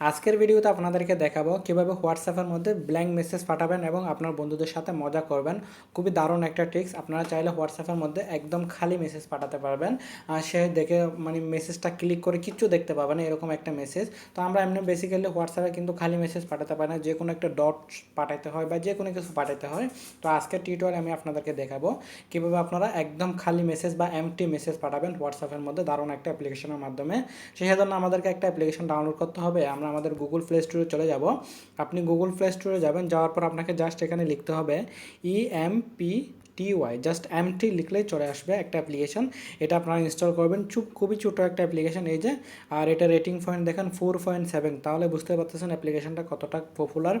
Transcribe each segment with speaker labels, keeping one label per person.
Speaker 1: আজকের ভিডিওতে আপনাদেরকে দেখাবো কীভাবে হোয়াটসঅ্যাপের মধ্যে ব্ল্যাঙ্ক মেসেজ পাঠাবেন এবং আপনার বন্ধুদের সাথে মজা করবেন। খুবই দারুণ একটা ট্রিক্স আপনারা চাইলে হোয়াটসঅ্যাপের মধ্যে একদম খালি মেসেজ পাঠাতে পারবেন। আর সে দেখে মানে মেসেজটা ক্লিক করে কিচ্ছু দেখতে পাবে না, এরকম একটা মেসেজ তো আমরা এমনি বেসিক্যালি হোয়াটসঅ্যাপে কিন্তু খালি মেসেজ পাঠাতে পারি না। যে কোনো একটা ডট পাঠাতে হয় বা যে কোনো কিছু পাঠাতে হয়। তো আজকের টিউটোরিয়াল আমি আপনাদেরকে দেখাবো কীভাবে আপনারা একদম খালি মেসেজ বা এমটি মেসেজ পাঠাবেন হোয়াটসঅ্যাপের মধ্যে। দারুণ একটা অ্যাপ্লিকেশনের মাধ্যমে। সেই জন্য আমাদেরকে একটা অ্যাপ্লিকেশন ডাউনলোড করতে হবে। আমরা আমাদের গুগল প্লে স্টোরে চলে যাব। আপনি গুগল প্লে স্টোরে যাবেন, যাওয়ার পর আপনাকে জাস্ট এখানে লিখতে হবে E M P T Y just MT লিখলেই চলে আসবে একটা অ্যাপ্লিকেশন এটা আপনারা ইনস্টল করবেন। চুপ, খুবই ছোটো একটা অ্যাপ্লিকেশন এই যে। আর এটা রেটিং পয়েন্ট দেখেন ফোর পয়েন্ট সেভেন তাহলে বুঝতে পারতেছেন অ্যাপ্লিকেশনটা কতটা পপুলার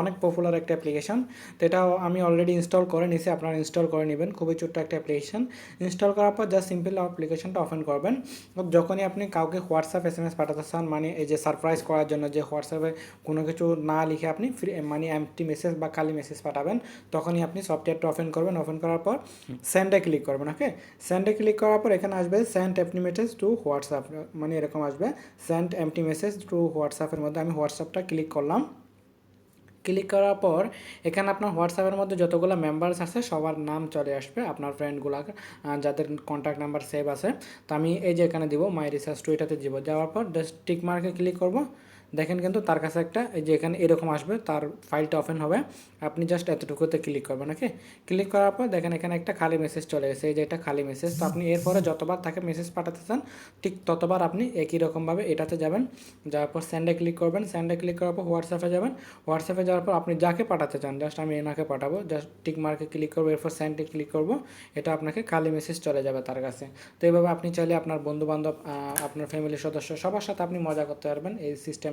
Speaker 1: অনেক পপুলার একটা অ্যাপ্লিকেশন তো এটা আমি অলরেডি ইনস্টল করে নিছি, আপনারা ইনস্টল করে নেবেন। খুবই ছোট্ট একটা অ্যাপ্লিকেশন ইনস্টল করার পর জাস্ট সিম্পল অ্যাপ্লিকেশনটা ওপেন করবেন। যখনই আপনি কাউকে হোয়াটসঅ্যাপ এস এম এস পাঠাতে চান মানে এই যে সারপ্রাইজ করার জন্য যে হোয়াটসঅ্যাপে কোনো কিছু না লিখে আপনি ফ্রি মানে এমটি মেসেজ বা খালি মেসেজ পাঠাবেন, তখনই আপনি সফটওয়্যারটা ওপেন করবেন। ওপেন করার পর সেন্ডে ক্লিক করবেন ওকে সেন্ডে ক্লিক করার পর এখানে আসবে send MT message to WhatsApp মানে এরকম আসবে সেন্ড এমটি মেসেজ টু হোয়াটসঅ্যাপের মধ্যে আমি হোয়াটসঅ্যাপটা ক্লিক করলাম। ক্লিক করার পর এখানে আপনার হোয়াটসঅ্যাপের মধ্যে যতগুলো মেম্বার্স আছে, সবার নাম চলে আসবে, আপনার ফ্রেন্ডগুলো যাদের কন্ট্যাক্ট নাম্বার সেভ আছে। তো আমি এই যে এখানে দিব মাই রিসার্চ টু এটাতে যাব যাওয়ার পর জাস্ট টিক মার্কে ক্লিক করব। দেখেন কিন্তু তার কাছে একটা, এই যে এখানে এরকম আসবে, তার ফাইলটা ওপেন হবে। আপনি জাস্ট এতটুকুতে ক্লিক করবেন ওকে ক্লিক করার পর দেখেন এখানে একটা খালি মেসেজ চলে গেছে, এই যে এটা খালি মেসেজ তো আপনি এরপরে যতবার তাকে মেসেজ পাঠাতে চান ঠিক ততবার আপনি একই রকমভাবে এটাতে যাবেন। যাওয়ার পর স্যান্ডে ক্লিক করবেন স্যান্ডে ক্লিক করার পর হোয়াটসঅ্যাপে যাবেন। হোয়াটসঅ্যাপে যাওয়ার পর আপনি যাকে পাঠাতে চান জাস্ট আমি এনাকে পাঠাবো জাস্ট টিক মার্কে ক্লিক করব, এরপর স্যান্ডে ক্লিক করব, এটা আপনাকে খালি মেসেজ চলে যাবে তার কাছে। তো এইভাবে আপনি চাইলে আপনার বন্ধু বান্ধব আপনার ফ্যামিলির সদস্য, সবার সাথে আপনি মজা করতে পারবেন, এই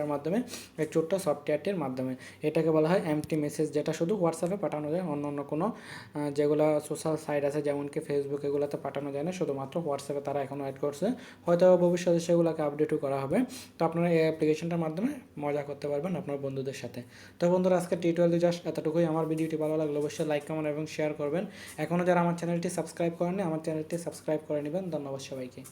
Speaker 1: সিস্টেমটার মাধ্যমে, এই ছোট্ট সফটওয়্যারটির মাধ্যমে। এটাকে বলা হয় এমটি মেসেজ যেটা শুধু হোয়াটসঅ্যাপে পাঠানো যায়, অন্য অন্য কোনো যেগুলো সোশ্যাল সাইট আছে যেমন কি ফেসবুক এগুলোতে পাঠানো যায় না, শুধুমাত্র হোয়াটসঅ্যাপে তারা এখনও অ্যাড করছে। হয়তো ভবিষ্যতে সেগুলোকে আপডেটও করা হবে। তো আপনারা এই অ্যাপ্লিকেশনটার মাধ্যমে মজা করতে পারবেন আপনার বন্ধুদের সাথে। তো বন্ধুরা আজকে টিউটোরিয়াল জাস্ট এতটুকুই। আমার ভিডিওটি ভালো লাগলে অবশ্যই লাইক কমেন্ট এবং শেয়ার করবেন। এখনও যারা আমার চ্যানেলটি সাবস্ক্রাইব করেননি, আমার চ্যানেলটি সাবস্ক্রাইব করে নেবেন। ধন্যবাদ সবাইকে।